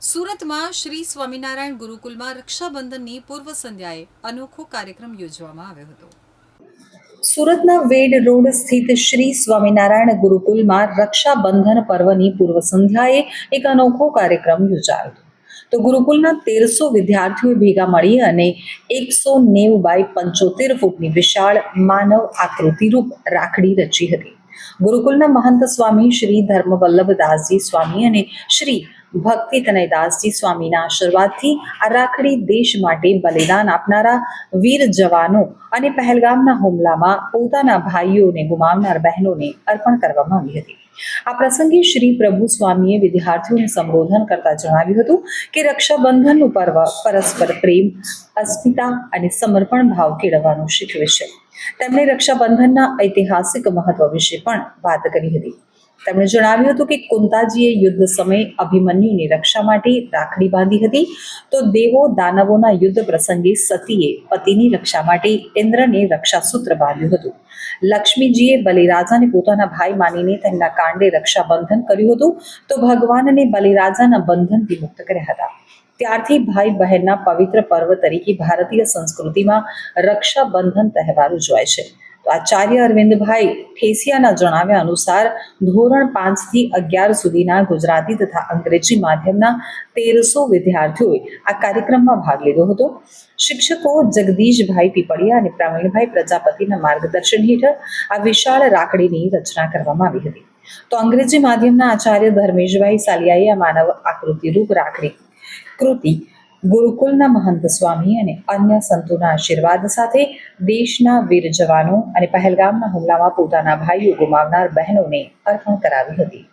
સુરતમાં શ્રી સ્વામિનારાયણ ગુરુકુલમાં રક્ષાબંધનની પૂર્વ સંધ્યાએ અનોખો કાર્યક્રમ યોજવામાં આવ્યો હતો. સુરતના વેડ રોડ સ્થિત શ્રી સ્વામિનારાયણ ગુરુકુલમાં રક્ષાબંધન પર્વની પૂર્વ સંધ્યાએ એક અનોખો કાર્યક્રમ યોજાયો હતો. તો ગુરુકુલના તેરસો વિદ્યાર્થીઓએ ભેગા મળી અને એકસો નેવું બાય પંચોતેર ફૂટની વિશાળ માનવ આકૃતિરૂપ રાખડી રચી હતી. ગુરુકુલના મહંત સ્વામી શ્રી ધર્મવલ્લભદાસજી સ્વામી અને શ્રી ભક્તિ તનયદાસજી સ્વામીના આશીર્વાદથી આ રાખડી દેશ માટે બલિદાન આપનારા વીર જવાનો અને પહેલગામના હુમલામાં પોતાના ભાઈઓને ગુમાવનાર બહેનોને અર્પણ કરવામાં આવી હતી. આ પ્રસંગે શ્રી પ્રભુ સ્વામીએ વિદ્યાર્થીઓને સંબોધન કરતા જણાવ્યું હતું કે રક્ષાબંધનનું પર્વ પરસ્પર પ્રેમ, અસ્મિતા અને સમર્પણ ભાવ કેળવવાનું શીખવે છે. તેમણે રક્ષાબંધનના ઐતિહાસિક મહત્વ વિશે પણ વાત કરી હતી. તેમણે જણાવ્યું હતું કે કુંતાજીએ યુદ્ધ સમયે અભિમન્યુની રક્ષા માટે રાખડી બાંધી હતી. તો દેવો દાનવોના યુદ્ધ પ્રસંગે સતીએ પતિની રક્ષા માટે ઇન્દ્રને રક્ષાસૂત્ર બાંધ્યું હતું. લક્ષ્મીજીએ બલિરાજાને પોતાના ભાઈ માનીને તેમના કાંડે રક્ષાબંધન કર્યું હતું. તો ભગવાનને બલિરાજાના બંધનથી મુક્ત કર્યા હતા. ત્યારથી ભાઈ બહેનના પવિત્ર પર્વ તરીકે ભારતીય સંસ્કૃતિમાં રક્ષાબંધન તહેવાર ઉજવાય છે. આચાર્ય અરવિંદભાઈ ઠેસિયાના જણાવ્યા અનુસાર, ધોરણ પાંચથી અગિયાર સુધીના ગુજરાતી તથા અંગ્રેજી માધ્યમના તેરસો વિદ્યાર્થીઓએ આ કાર્યક્રમમાં ભાગ લીધો હતો. શિક્ષકો જગદીશભાઈ પીપળિયા અને પ્રવીણભાઈ પ્રજાપતિના માર્ગદર્શન હેઠળ આ વિશાળ રાખડીની રચના કરવામાં આવી હતી. તો અંગ્રેજી માધ્યમના આચાર્ય ધર્મેશભાઈ સાલિયાએ આ માનવ આકૃતિરૂપ રાખડી કૃતિ ગુરુકુલના મહંત સ્વામી અને અન્ય સંતોના આશીર્વાદ સાથે દેશના વીર જવાનો અને પહેલગામના હુમલામાં પોતાના ભાઈઓ ગુમાવનાર બહેનોને અર્પણ કરાવી હતી.